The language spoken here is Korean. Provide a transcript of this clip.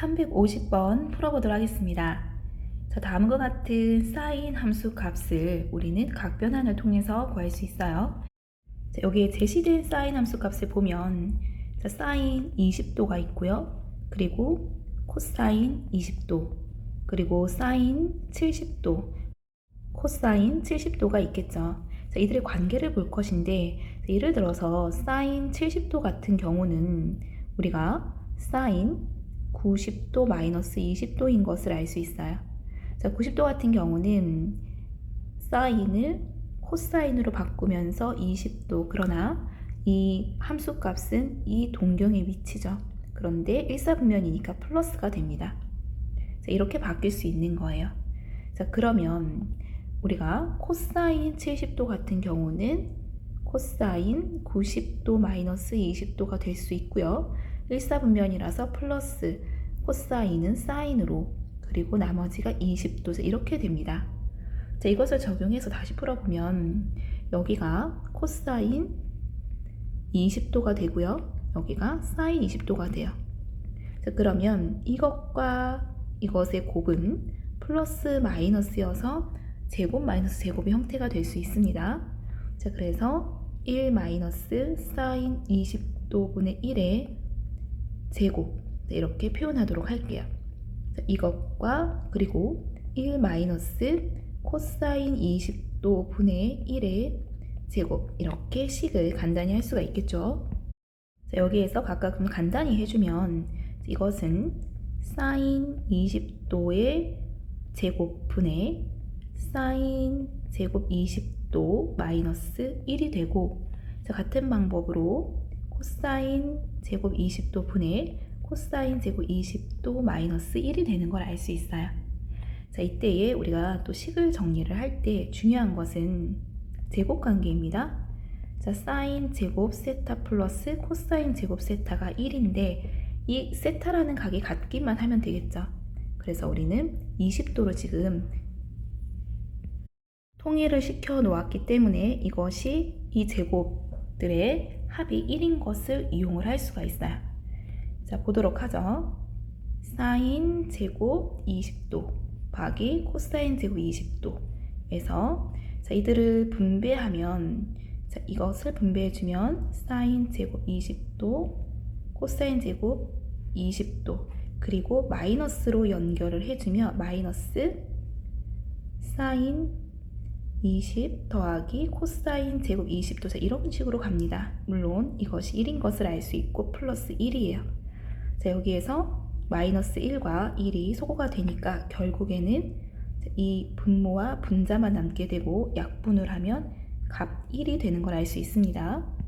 350번 풀어보도록 하겠습니다. 자, 다음과 같은 사인 함수 값을 우리는 각변환을 통해서 구할 수 있어요. 자, 여기에 제시된 사인 함수 값을 보면 자, 사인 20도가 있고요. 그리고 코사인 20도, 그리고 사인 70도, 코사인 70도가 있겠죠. 자, 이들의 관계를 볼 것인데 자, 예를 들어서 사인 70도 같은 경우는 우리가 사인 90도 마이너스 20도인 것을 알 수 있어요. 자, 90도 같은 경우는 사인을 코사인으로 바꾸면서 20도 그러나 이 함수 값은 이 동경에 위치죠. 그런데 일사분면이니까 플러스가 됩니다. 자, 이렇게 바뀔 수 있는 거예요. 자, 그러면 우리가 코사인 70도 같은 경우는 코사인 90도 마이너스 20도가 될 수 있고요. 일사분면이라서 플러스 코사인은 사인으로 그리고 나머지가 20도 이렇게 됩니다. 자, 이것을 적용해서 다시 풀어보면 여기가 코사인 20도가 되고요. 여기가 사인 20도가 돼요. 자, 그러면 이것과 이것의 곱은 플러스 마이너스여서 제곱 마이너스 제곱의 형태가 될 수 있습니다. 자, 그래서 1 마이너스 사인 20도분의 1의 제곱 네, 이렇게 표현하도록 할게요. 자, 이것과 그리고 1 마이너스 코사인 20도 분의 1의 제곱 이렇게 식을 간단히 할 수가 있겠죠. 자, 여기에서 각각 그럼 간단히 해주면 이것은 사인 20도의 제곱 분의 사인 제곱 20도 마이너스 1이 되고 자, 같은 방법으로 코사인 제곱 20도 분의 코사인 제곱 20도 마이너스 1이 되는 걸 알 수 있어요. 자, 이때에 우리가 또 식을 정리를 할 때 중요한 것은 제곱 관계입니다. 자, 사인 제곱 세타 플러스 코사인 제곱 세타가 1인데 이 세타라는 각이 같기만 하면 되겠죠. 그래서 우리는 20도로 지금 통일을 시켜 놓았기 때문에 이것이 이 제곱들의 합이 1인 것을 이용을 할 수가 있어요. 자, 보도록 하죠. 사인 제곱 20도 박이 코사인 제곱 20도에서 자, 이들을 분배하면 자, 이것을 사인해주면 사인 제곱 20도 코사인 제곱 20도 그리고 마이너스로 연결을 해주면 마이너스 사인 20 더하기 코사인 제곱 20도 자, 이런 식으로 갑니다. 물론 이것이 1인 것을 알 수 있고 플러스 1이에요. 자 여기에서 마이너스 1과 1이 소거가 되니까 결국에는 이 분모와 분자만 남게 되고 약분을 하면 값 1이 되는 걸 알 수 있습니다.